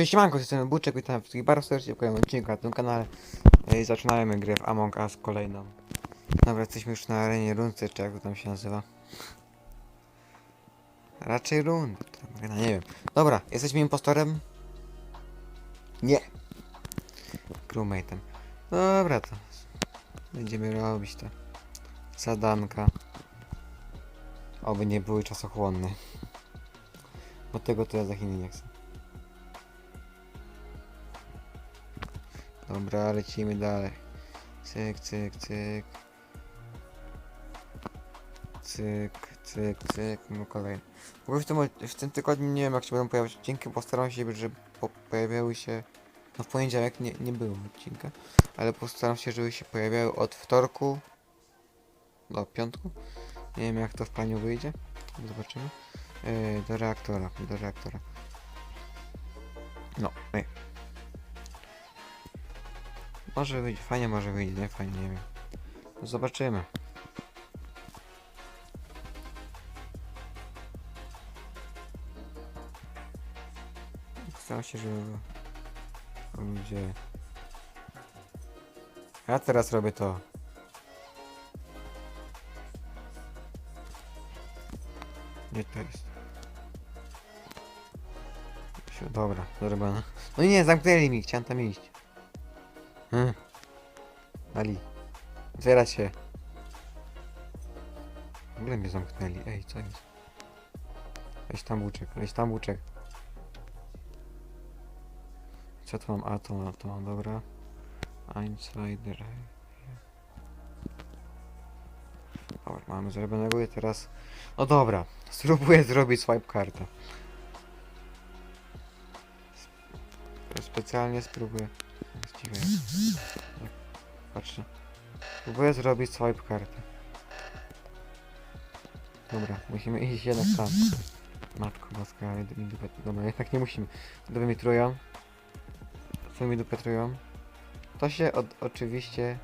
Cześć, manko, jestem Buczek, witam wszystkich bardzo serdecznie w kolejnym odcinku na tym kanale. E, I zaczynamy grę w Among Us kolejną. Dobra, jesteśmy już na arenie rundy, czy jak to tam się nazywa? Raczej rund, no, nie wiem. Dobra, jesteśmy impostorem? Nie. Crewmate'em. Dobra, to będziemy robić to. Zadanka. Oby nie były czasochłonne. Bo tego to ja za Chiny nie chcę. Dobra, lecimy dalej. Cyk, cyk, cyk. Cyk, cyk, cyk. No kolejny. W tym, w tym tygodniu nie wiem jak się będą pojawiać odcinki. Postaram się, żeby po, pojawiały się... No w poniedziałek nie, nie było odcinka. Ale postaram się, żeby się pojawiały od wtorku do piątku. Nie wiem jak to w planie wyjdzie. Zobaczymy. Yy, do reaktora, do reaktora. No, ej. Może wyjdzie, fajnie może wyjdzie, nie fajnie, nie wiem. Zobaczymy. Staram się, żeby ludzie... Ja teraz robię to. Gdzie to jest? Dobra, zrobione. No nie, zamknęli mi, chciałem tam iść. Hmm. Ali. Otwierać się. W ogóle mnie zamknęli. Ej, co jest? Weź tam łuczek, weź tam łuczek. Co to mam? A, to to mam, dobra. Insider. Dobra, mamy zrobionego i teraz... No dobra, spróbuję zrobić swipe kartę. Sp- Specjalnie spróbuję. Tak, Patrzę. Próbuję zrobić swipe kartę. Dobra, musimy iść jednak tam. Matko boska, ale dupę... Dobra, jednak nie musimy. Gdyby mi trują. Co mi dupę trują? To się od, oczywiście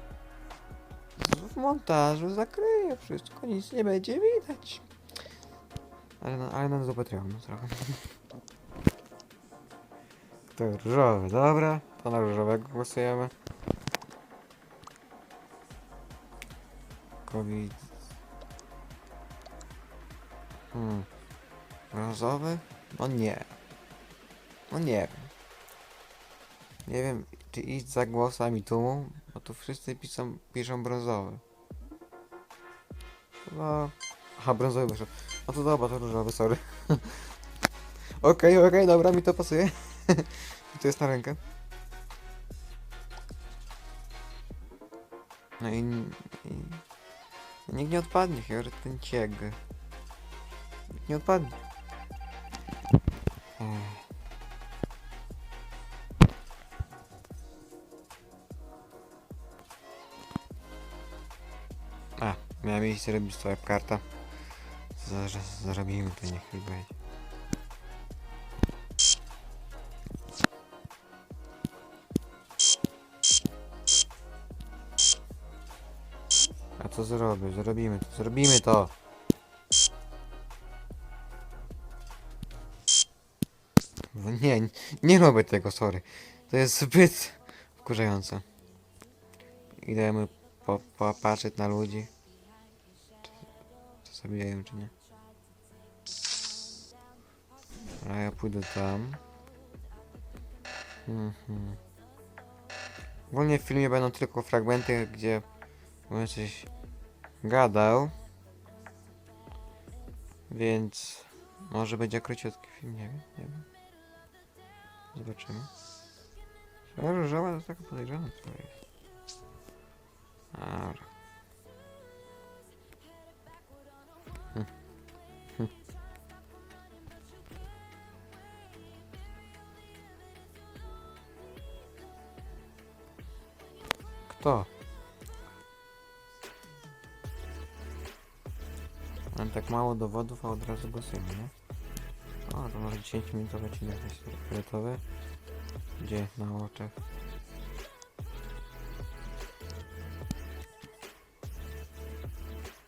w montażu zakryje wszystko, nic nie będzie widać. Ale, ale nas dupę trują, no trochę. To różowy, dobra. To na różowego głosujemy. COVID. Hmm. Brązowy? No nie. No nie wiem. Nie wiem, czy iść za głosami tłumu, bo tu wszyscy piszą, piszą brązowy. Chyba... Aha, brązowy wyszedł. No to dobra, to różowy, sorry. Okej, okej, dobra, mi to pasuje. Rękę. No i... i... Nikt nie odpadnie, chyba ten cieg. Nikt nie odpadnie. Ech. A, miałem iść zrobić swoją kartę. Zaraz zrobimy to, niech mi będzie. Co zrobię? Zrobimy to, zrobimy to! No Nie, nie, robię tego, sorry. To jest zbyt wkurzające. Idemy po, popatrzeć na ludzi. Czy, czy zabijają, czy nie. A ja pójdę tam. Mhm. Ogólnie w filmie będą tylko fragmenty, gdzie coś gadał. Więc może będzie króciutki film, nie wiem, nie wiem. Zobaczymy. Ta różowa to taka podejrzana trochę jest. Dobra. Kto? Mam tak mało dowodów, a od razu głosujemy, nie? O, to może 10 minutowy odcinek jest fioletowy. Gdzie? Na oczach.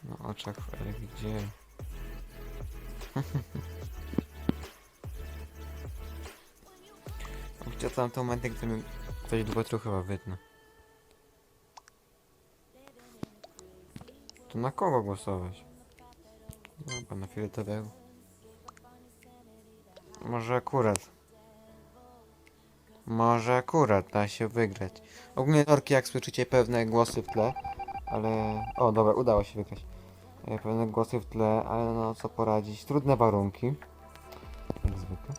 Na oczach Eryk, gdzie? Gdzie tam te momenty, gdy mi ktoś dwutru chyba wytnę. To na kogo głosować? Dobra, na fioletowego. Może akurat. Może akurat da się wygrać. Ogólnie torki, jak słyszycie, pewne głosy w tle, ale... O, dobra, udało się wygrać. E, Pewne głosy w tle, ale no co poradzić. Trudne warunki. Jak zwykle.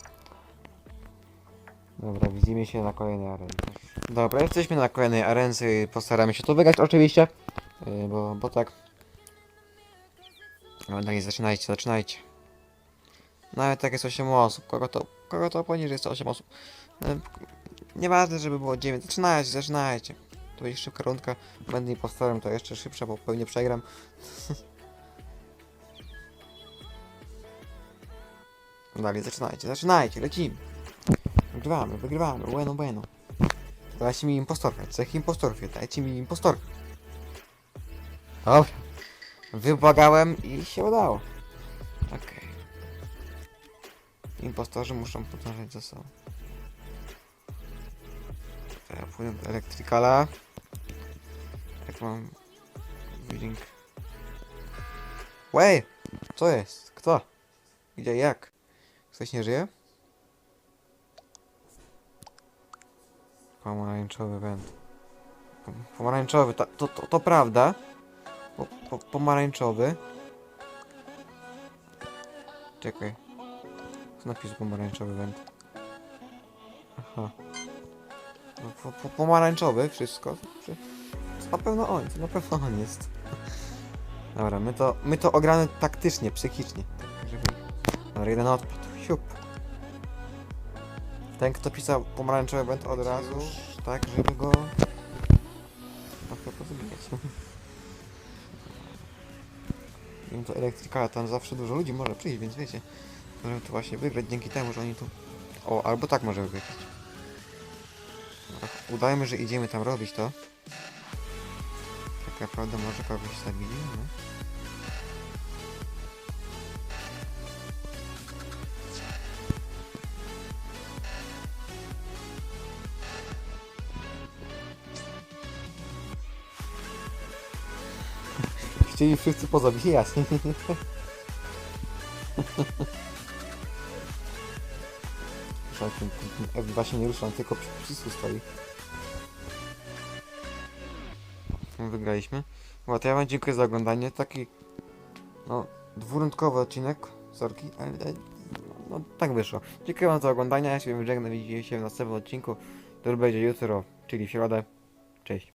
Dobra, widzimy się na kolejnej arence. Dobra, jesteśmy na kolejnej arence i postaramy się to wygrać oczywiście. Yy, bo, bo tak. No dalej, zaczynajcie, zaczynajcie. Nawet tak jest 8 osób. Kogo to, kogo to poniżej jest 8 osób. Yy, Nieważne, żeby było 9. Zaczynajcie, zaczynajcie. To będzie szybka rundka. Będę impostorem, to jeszcze szybsza, bo pewnie przegram. Dalej, zaczynajcie, zaczynajcie, lecimy. Wygrywamy, wygrywamy, bueno, bueno. Dajcie mi impostorkę, cech impostorkę, dajcie mi impostorkę. Dobra. Wybłagałem i się udało. Okej. Impostorzy muszą podążać za sobą. Ja pójdę do elektrykala. Jak mam... Łej! Co jest? Kto? Gdzie? Jak? Ktoś nie żyje? Pomarańczowy węd. Pom- Pomarańczowy, ta, to, to, to prawda. Po, po, pomarańczowy. Czekaj. Co napisał pomarańczowy węd? Aha. No, po, po, pomarańczowy, wszystko. Na pewno on, na pewno on jest. Dobra, my to, my to ogramy taktycznie, psychicznie. Dobra, jeden odpadł. Siup. Ten, kto pisał pomarańczowy węd od razu, tak, żeby go... trochę pozabijać. Wiem to elektrykala, tam zawsze dużo ludzi może przyjść, więc wiecie, możemy to właśnie wygrać dzięki temu, że oni tu... O, albo tak może wygrać. Udajmy, że idziemy tam robić to. Tak naprawdę może kogoś zabili, Chcieli wszyscy pozabijać. F2 się nie rusza, on tylko przy przycisku stoi. Wygraliśmy. Dobra, ja wam dziękuję za oglądanie. Taki, no, odcinek. Sorki, ale, no, tak wyszło. Dziękuję wam za oglądanie. Ja się żegnam. Widzimy się w następnym odcinku. Już będzie jutro, czyli w środę. Cześć.